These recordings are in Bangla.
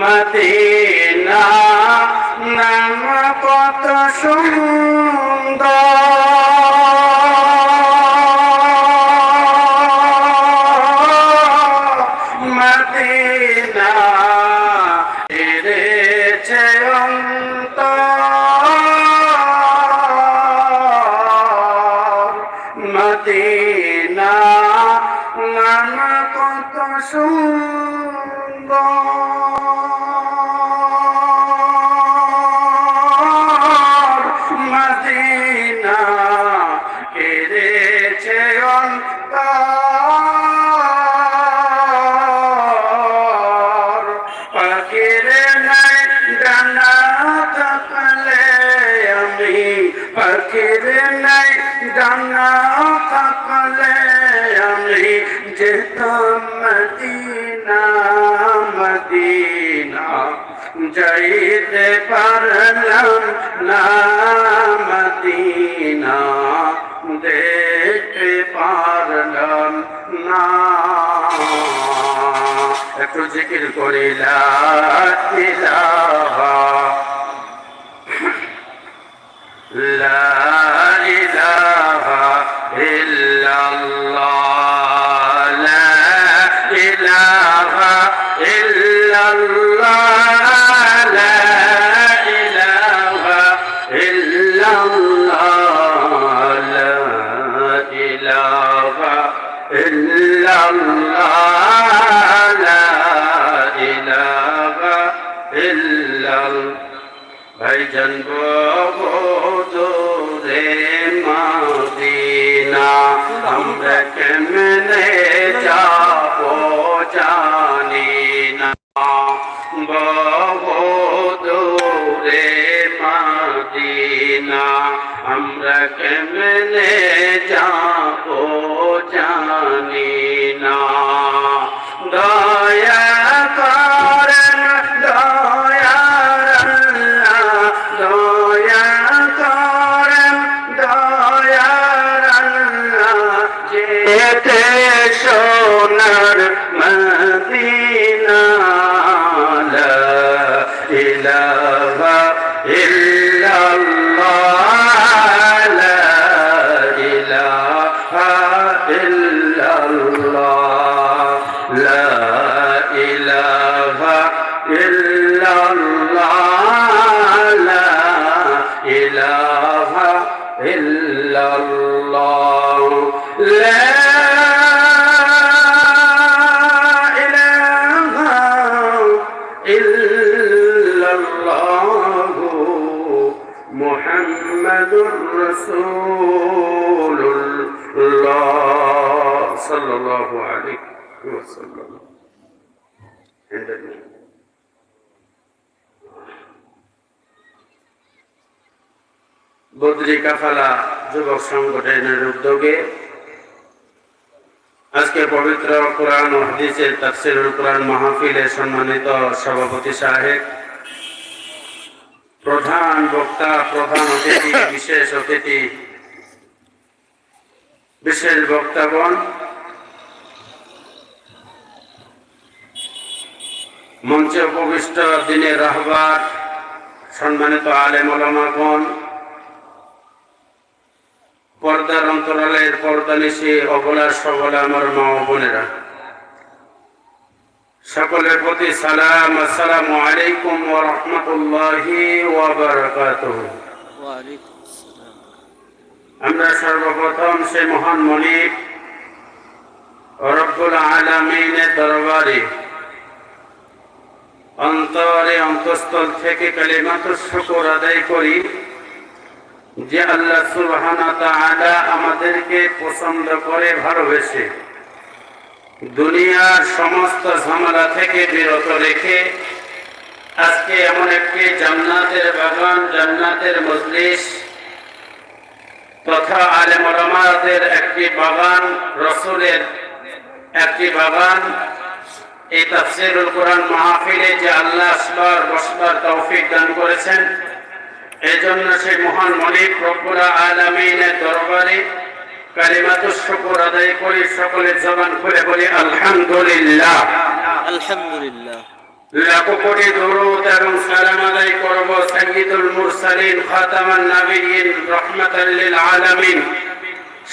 মদিনা নাম কত সুন্দর। মদিনা এরেছে অন্তর। মদিনা নাম কত সুন্দর। কেড়েছে অন্তর পাখির নাই ডানা থাকলে আমি, পাখির নাই ডানা থাকলে আমি যেতাম মদিনা মদিনা। যাইতে পারলাম না। একটু জিকির করিলা ইলাহা বদরি কাফালা যুবক সংগঠনের উদ্যোগে আজকে পবিত্র কোরআন হাদিসের তাফসিরুল কোরআন মাহফিলে সম্মানিত সভাপতি সাহেব। প্রধান বক্তা, প্রধান অতিথি, বিশেষ অতিথি, বিশেষ বক্তাগণ মঞ্চে উপবিষ্ট দিনের রাহবার সম্মানিত আলেম ওলামাগণ পর্দার অন্তরালের পর্দা নিশে অবলার সবলা আমার মা ও বোনেরা। সকলের প্রতি সালাম, আসসালামু আলাইকুম ওয়া রাহমাতুল্লাহি আমরা সর্বপ্রথম সে মহান মনিব, রব্বুল আলামিনের দরবারে অন্তরে অন্তঃস্থল থেকে কালিমাত শুকর আদায় করি। যে আল্লাহ সুবহানা আমাদেরকে পছন্দ করে, ভালোবেসে দুনিয়ার সমস্ত ঝামেলা থেকে বিরত রেখে আজকে এমন একটি জান্নাতের বাগান, জান্নাতের মজলিস তথা আলেমদের একটি বাগান, রসুলের একটি বাগান। এই তাফসিরুল কোরআন মাহফিলে যে আল্লাহ আসবার, বসবার তৌফিক দান করেছেন। এই জন্য সেই মহান মলিক রব্বুরা আলামিনের দরবারে কালিমাতু শুকর আদায় করি সকলের জবান খুলে বলি আলহামদুলিল্লাহ। আলহামদুলিল্লাহ। লাখো কোটি দরুদ এবং সালাম আদায় করব সাইয়্যিদুল মুরসালিন খাতামান নাবিয়িন রাহমাতাল লিল আলামিন।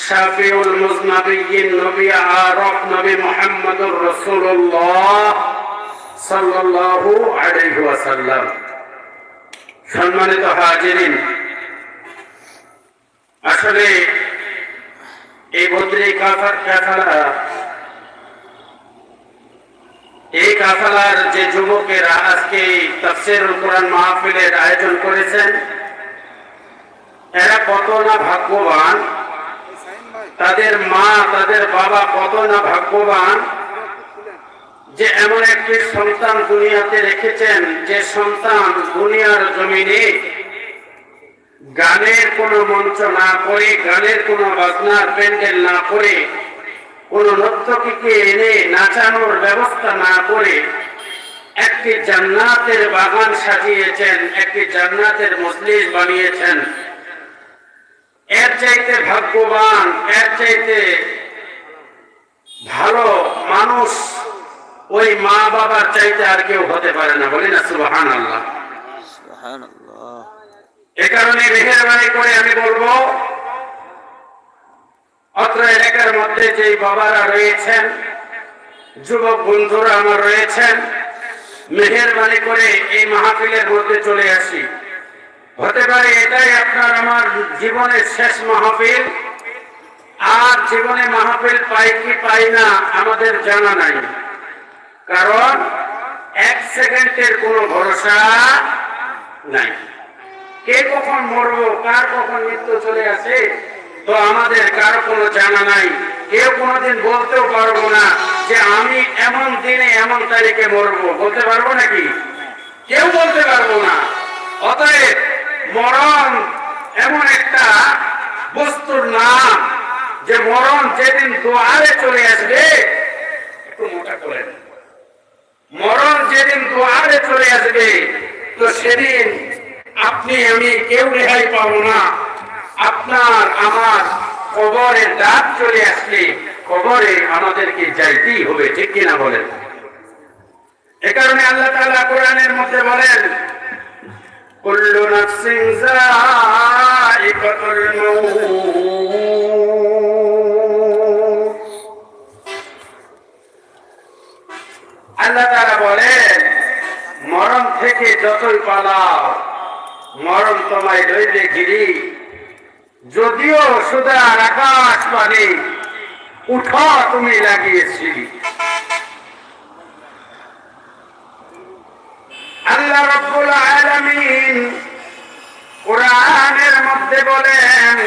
শাফিউল মুজনাবিয়িন নবী আরব নবী মুহাম্মদুর রাসূলুল্লাহ সাল্লাল্লাহু আলাইহি ওয়াসাল্লাম। সম্মানিত হাজিরিন, আসলে এই বদ্রী কাফার কাফালা, এই কাফালার যে যুবকেরা আজকে তাফসিরুল কোরআন মাহফিলের আয়োজন করেছেন, এরা কত না ভাগ্যবান, তাদের মা, তাদের বাবা কত না ভাগ্যবান যে এমন একটি সন্তান দুনিয়াতে রেখেছেন, যে সন্তান দুনিয়ার জমিনে গানের কোনো মঞ্চ না করে, গানের কোনো বাজনার প্যান্ডেল না করে, কোন নর্তকীকে এনে নাচানোর ব্যবস্থা না করে, একটি জান্নাতের বাগান সাজিয়েছেন, একটি জান্নাতের মসজিদ বানিয়েছেন। এর চাইতে ভাগ্যবান, এর চাইতে ভালো মানুষ ওই মা বাবার চাইতে আর কেউ হতে পারে না। বলি না সুবাহান আল্লাহ এ কারণে মেহেরবানি করে আমি বলব অত্র এলাকার মধ্যে যে বাবারা রয়েছেন যুবক বন্ধুরা আমার রয়েছেন মেহেরবানি করে এই মাহফিলের মধ্যে চলে আসি। হতে পারে এটাই আপনার আমার জীবনের শেষ মাহফিল। আর জীবনে মাহফিল পাই কি পাই না আমাদের জানা নাই। কারণ এক সেকেন্ডের কোনো ভরসা নাই। কে কখন মরবো, কার কখন মৃত্যু চলে আসে, তো আমাদের কারও কোনো জানা নাই। কেউ কোনোদিন বলতেও পারব না যে আমি এমন দিনে এমন তারিখে মরবো। বলতে পারব নাকি? কেউ বলতে পারব না। অতএব মরণ এমন একটা বস্তুর নাম যে মরণ যেদিন দোয়ারে চলে আসবে, একটু মোটা করে। মরণ যেদিন দুয়ারে চলে আসবে, তো সেদিন আপনি, আমি কেউ রেহাই পাবো না। আপনার, আমার কবরের ডাক চলে আসলে কবরে আমাদেরকে যাইতেই হবে, ঠিক কিনা বলেন? এ কারণে আল্লাহ তাআলা কোরআনের মধ্যে বলেন, কুল্লু নাফসিন যায়িকাতুল মাউত। আল্লাহ তারা বলেন, মরণ থেকে যতই পালাও, মরণ তোমায় রইলে গিরি যদিও সুদার আকাশ পানি উঠ তুমি লাগিয়েছিলি আল্লাহ রব্বুল আলামিন কোরআনের মধ্যে বলেন,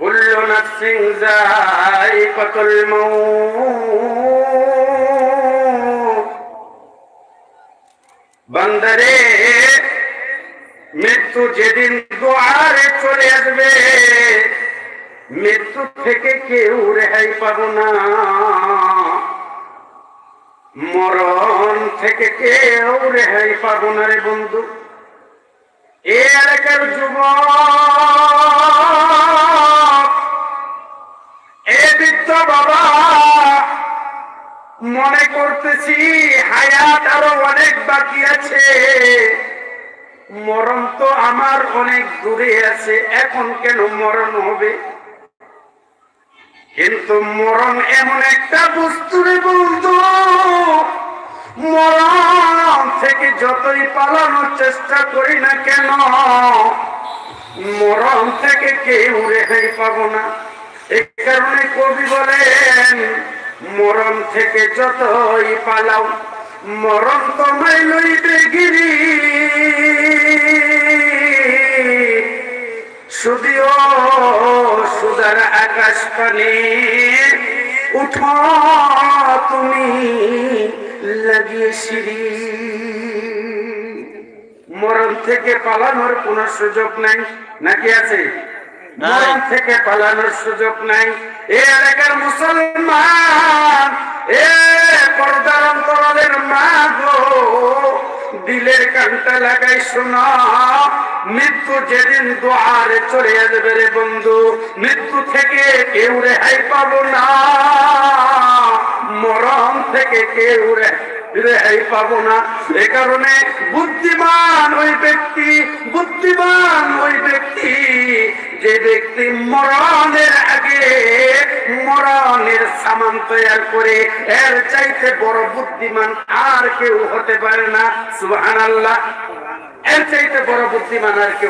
কুল্লু নাফসিন যায়িকাতুল মাউত। বান্দারে, মৃত্যু যেদিন দুয়ারে চলে আসবে, মৃত্যু থেকে কেউ রেহাই পাব না। মরণ থেকে কেউ রেহাই পাব না রে বন্ধু। এ এলাকার যুব এ বৃদ্ধ বাবা মনে করতেছি হায়াত আরও অনেক বাকি আছে। মরণ তো আমার অনেক দূরে আছে, এখন কেন মরণ হবে? কিন্তু মরণ এমন একটা বস্তু রে বন্ধু, মরণ থেকে যতই পালানোর চেষ্টা করি না কেন, মরণ থেকে কেউ রেহাই পাবো না। এই কারণে কবি বলেন মরণ থেকে যতই পালাও মরণ তোমায় লইবে গিরি শুধিও সুদার আকাশ পানি উঠো তুমি লাগিয়ে সিঁড়ি। মরণ থেকে পালানোর কোন সুযোগ নাই নাকি আছে। মরণ থেকে পালানোর সুযোগ নাই। এ এলাকার মুসলমান কানটা লাগাই শোনা। মৃত্যু যেদিন দোয়ারে চলে যাবে রে বন্ধু, মৃত্যু থেকে কেউ রেহাই পাবো না। মরণ থেকে কেউ রেহাই যে ব্যক্তি মরণের আগে মরণের সামান করে চাইতে বড় বুদ্ধিমান আর কেউ হতে পারে না। সুবহানাল্লাহ। এর চাইতে বড় বুদ্ধিমান আর কেউ